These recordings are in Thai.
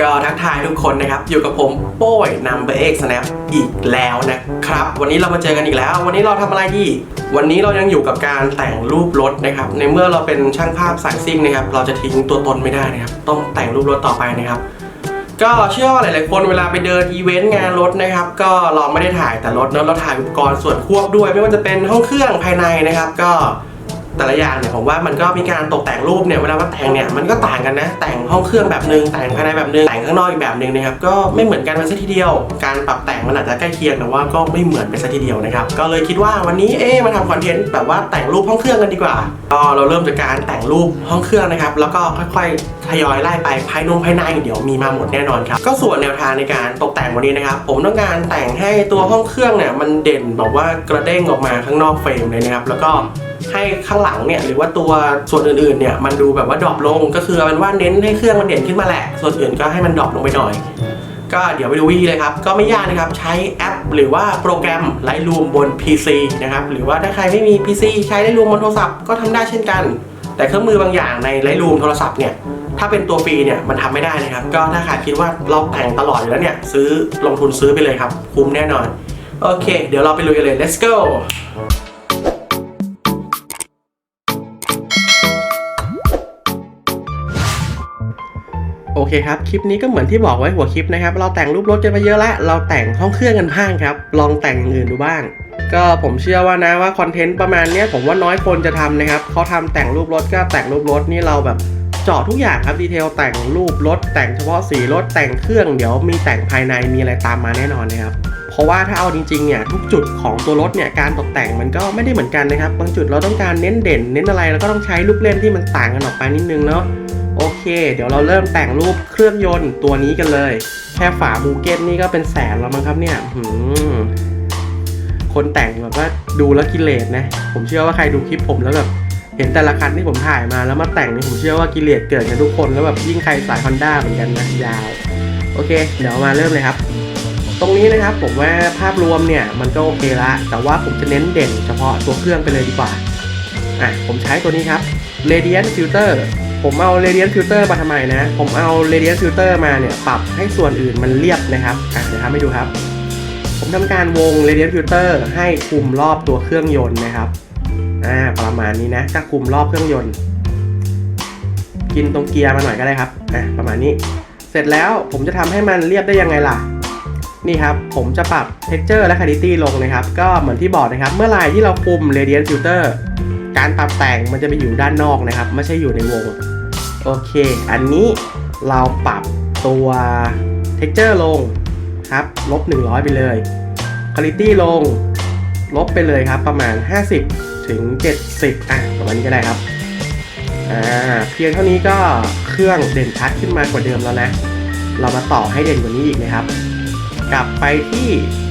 ก็ทักทายทุกคนนะครับ อยู่กับผมโป้ยนัมเบอร์เอ็กสแนปอีกแล้วนะครับ วันนี้เรามาเจอกันอีกแล้ว วันนี้เราทำอะไรดี วันนี้เรายังอยู่กับการแต่งรูปรถนะครับ ในเมื่อเราเป็นช่างภาพสายซิ่งนะครับ เราจะทิ้งตัวตนไม่ได้นะครับ ต้องแต่งรูปรถต่อไปนะครับก็เชื่อว่าหลาย ๆ คนเวลาไปเดินอีเวนต์งานรถนะครับ ก็เราไม่ได้ถ่ายแต่รถเนอะเราถ่ายอุปกรณ์ส่วนควบด้วย ไม่ว่าจะเป็นห้องเครื่องภายในนะครับ ก็ แต่ละอย่างเนี่ยผมว่ามันก็มีการตกแต่งรูปเนี่ยเวลาว่าแต่งเนี่ยมันก็ต่างกันนะ แต่งห้องเครื่องแบบหนึงแต่งภายในแบบหนึงแต่งข้างนอกอีกแบบหนึงนะครับก็ไม่เหมือนกันไปซะทีเดียว การปรับแต่งมันอาจจะใกล้เคียงแต่ว่าก็ไม่เหมือนไปซะทีเดียวนะครับก็เลยคิดว่าวันนี้เอ๊มาทำคอนเทนต์แบบว่าแต่งรูปห้องเครื่องกันดีกว่าก็เราเริ่มจากการแต่งรูปห้องเครื่องนะครับแล้วก็ค่อยๆทยอยไล่ไปภายนงภายในเดี๋ยวมีมาหมดแน่นอนครับก็ส่วนแนวทางในการตกแต่งวันนี้นะครับผมต้องการแต่งให้ตัวห้องเครื่องเนี่ยมันเด่นแบบว่ากระเด้งออกมาข้างนอกเฟรมเลยนะครับแล้วก็ ให้ข้างหลังเนี่ยหรือว่าตัวส่วนอื่นๆเนี่ยมันดูแบบว่าดรอปลง ก็คือเอาเป็นว่าเน้นให้เครื่องมันเด่นขึ้นมาแหละ ส่วนอื่นก็ให้มันดรอปลงไปหน่อย ก็เดี๋ยวไปดูวิธีเลยครับ ก็ไม่ยากนะครับใช้แอป หรือว่าโปรแกรม Lightroom บน PC นะครับหรือว่าถ้าใครไม่มี PC ใช้ Lightroom บนโทรศัพท์ก็ทำได้เช่นกัน แต่เครื่องมือบางอย่างใน Lightroom โทรศัพท์เนี่ยถ้าเป็นตัวฟรีเนี่ยมันทำไม่ได้นะครับ ก็ถ้าใครคิดว่าเราแต่งตลอดอยู่แล้วเนี่ยซื้อลงทุนซื้อไปเลยครับคุ้มแน่นอนโอเค เดี๋ยวเราไปลุยกันเลย let's go โอเคครับ คลิปนี้ก็เหมือนที่บอกไว้หัวคลิปนะครับ เราแต่งรูปรถกันไปเยอะแล้ว เราแต่งห้องเครื่องกันบ้างครับ ลองแต่งอื่นดูบ้าง ก็ผมเชื่อว่านะว่าคอนเทนต์ประมาณนี้ผมว่าน้อยคนจะทำนะครับเขาทำแต่งรูปรถก็แต่งรูปรถนี่เราแบบเจาะทุกอย่างครับดีเทลแต่งรูปรถ แต่งเฉพาะสีรถแต่งเครื่องเดี๋ยวมีแต่งภายในมีอะไรตามมาแน่นอนนะครับเพราะว่าถ้าเอาจริงๆเนี่ยทุกจุดของตัวรถเนี่ยการตกแต่งมันก็ไม่ได้เหมือนกันนะครับบางจุดเราต้องการเน้นเด่น เน้นอะไรเราก็ต้องใช้ลูกเล่นที่มันต่างกันออกไปนิดนึงเนาะ โอเค เดี๋ยวเราเริ่มแต่งรูปเครื่องยนต์ตัวนี้กันเลย แค่ฝาบูเก้ตนี่ก็เป็นแสนแล้วมั้งครับเนี่ยหืมคนแต่งแบบว่าดูแล้วกิเลสนะ ผมเชื่อว่าใครดูคลิปผมแล้วแบบเห็นแต่ละคันที่ผมถ่ายมาแล้วมาแต่งนี่ผมเชื่อว่ากิเลสเกิดกันทุกคนแล้วแบบยิ่งใครสายฮอนด้าเหมือนกันนะยาว โอเค เดี๋ยวมาเริ่มเลยครับ ตรงนี้นะครับผมว่าภาพรวมเนี่ยมันก็โอเคละ แต่ว่าผมจะเน้นเด่นเฉพาะตัวเครื่องไปเลยดีกว่าอะผมใช้ตัวนี้ครับ Radiant Filter ผมเอา Radiant Filter มาทำไมนะ ผมเอา Radiant Filter มาเนี่ยปรับให้ส่วนอื่นมันเรียบนะครับอะเดี๋ยวทำให้ดูครับ ผมทำการวง Radiant Filter ให้คุมรอบตัวเครื่องยนต์นะครับอ่าประมาณนี้นะก็คุมรอบเครื่องยนต์ กินตรงเกียร์มาหน่อยก็ได้ครับอะประมาณนี้ เสร็จแล้วผมจะทำให้มันเรียบได้ยังไงล่ะนี่ครับ ผมจะปรับ texture และ quality ลงนะครับ ก็เหมือนที่บอกนะครับ เมื่อไหร่ที่เราคุม radiant filter การปรับแต่งมันจะไปอยู่ด้านนอกนะครับ ไม่ใช่อยู่ในวง โอเค อันนี้เราปรับตัว texture ลงครับลบ 100 ไปเลย quality ลง ลบไปเลยครับประมาณ 50 ถึง 70 อะประมาณนี้ก็ได้ครับอ่าเพียงเท่านี้ก็เครื่องเด่นชัดขึ้นมากว่าเดิมแล้วนะ เรามาต่อให้เด่นกว่านี้อีกนะครับ กลับไปที่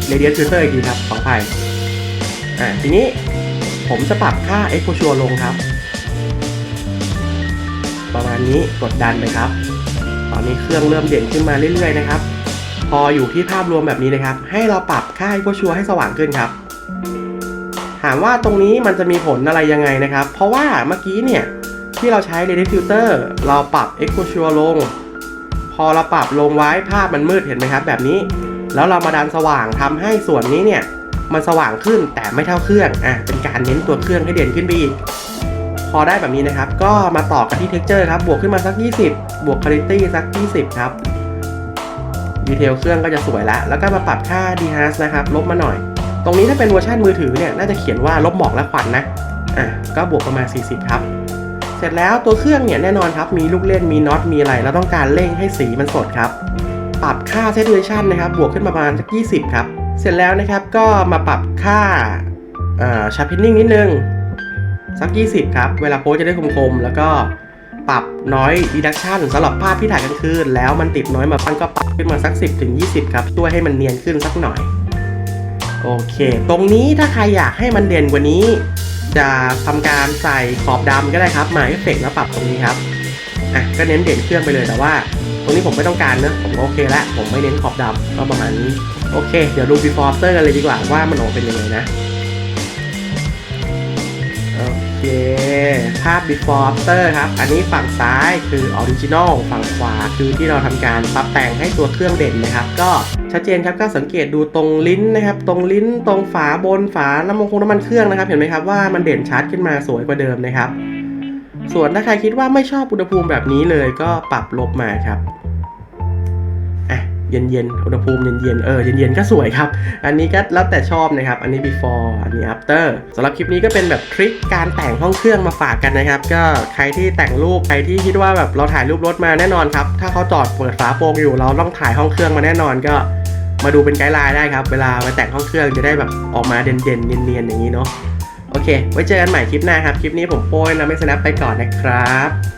Radiant Filter อีกทีครับขออภัยอ่าทีนี้ ผมจะปรับค่า Exposure ลงครับ ประมาณนี้กดดันไปครับ ตอนนี้เครื่องเริ่มเด่นขึ้นมาเรื่อยๆนะครับ พออยู่ที่ภาพรวมแบบนี้นะครับ ให้เราปรับค่า Exposure ให้สว่างขึ้นครับ ถามว่าตรงนี้มันจะมีผลอะไรยังไงนะครับ เพราะว่าเมื่อกี้เนี่ยที่เราใช้ Radiant Filter เราปรับ Exposure ลง พอเราปรับลงไว้ภาพมันมืดเห็นไหมครับ แบบนี้ แล้วเรามาดันสว่างทำให้ส่วนนี้เนี่ย มันสว่างขึ้นแต่ไม่เท่าเครื่องอะเป็นการเน้นตัวเครื่องให้เด่นขึ้นไปอีกพอได้แบบนี้นะครับ ก็มาต่อกันที่ texture ครับ บวกขึ้นมาสัก 20 บวก quality สัก 20 ครับ ดีเทลเครื่องก็จะสวยแล้ว แล้วก็มาปรับค่า dehaz นะครับ ลบมาหน่อย ตรงนี้ถ้าเป็นเวอร์ชันมือถือเนี่ย น่าจะเขียนว่าลบหมอกและควันนะ อะ ก็บวกประมาณ 40 ครับ เสร็จแล้วตัวเครื่องเนี่ยแน่นอนครับ มีลูกเล่น มีน็อต มีอะไร เราต้องการเร่งให้สีมันสดครับ ปรับค่า saturation นะครับ บวกขึ้นมาประมาณสัก 20 ครับ เสร็จแล้วนะครับก็มาปรับค่าเอ่อ sharpening นิดนึง สัก 20 ครับ เวลาโพสจะได้คมๆ แล้วก็ปรับน้อย reduction สำหรับภาพที่ถ่ายกลางคืน แล้วมันติดน้อยมาปันก็ปรับขึ้นมาสัก 10ถึง20 ครับ ช่วยให้มันเนียนขึ้นสักหน่อย โอเค ตรงนี้ถ้าใครอยากให้มันเด่นกว่านี้ จะทำการใส่ขอบดำก็ได้ครับ มาเอฟเฟกแล้วปรับตรงนี้ครับอะก็เน้นเด่นเครื่องไปเลยแต่ว่า ตรงนี้ผมไม่ต้องการนะผมโอเคแล้วผมไม่เน้นขอบดำก็ประมาณนี้ โอเค เดี๋ยวดู before after กันเลยดีกว่าว่ามันออกเป็นยังไงนะ โอเค ภาพ before after ครับ อันนี้ฝั่งซ้ายคือ original ฝั่งขวาคือที่เราทำการปรับแต่งให้ตัวเครื่องเด่นนะครับ ก็ชัดเจนครับก็สังเกตดูตรงลิ้นนะครับ ตรงลิ้นตรงฝาบนฝาน้ำมันคงน้ำมันเครื่องนะครับ เห็นไหมครับว่ามันเด่นชัดขึ้นมาสวยกว่าเดิมนะครับ ส่วนถ้าใครคิดว่าไม่ชอบอุณหภูมิแบบนี้เลยก็ปรับลบมาครับ เย็นๆอุณหภูมิเย็นๆเออเย็นๆก็สวยครับ อันนี้ก็แล้วแต่ชอบนะครับ อันนี้ before อันนี้ after สำหรับคลิปนี้ก็เป็นแบบทริคการแต่งห้องเครื่องมาฝากกันนะครับ ก็ใครที่แต่งรูปใครที่คิดว่าแบบเราถ่ายรูปรถมาแน่นอนครับ ถ้าเขาจอดเปิดฝาโปรงอยู่เราต้องถ่ายห้องเครื่องมาแน่นอนก็มาดูเป็นไกด์ไลน์ได้ครับ เวลาไปแต่งห้องเครื่องจะได้แบบออกมาเด่นๆเนียนๆอย่างนี้เนาะโอเค ไว้เจอกันใหม่คลิปหน้าครับ คลิปนี้ผมโป้ยนะไม่สนับไปก่อนนะครับ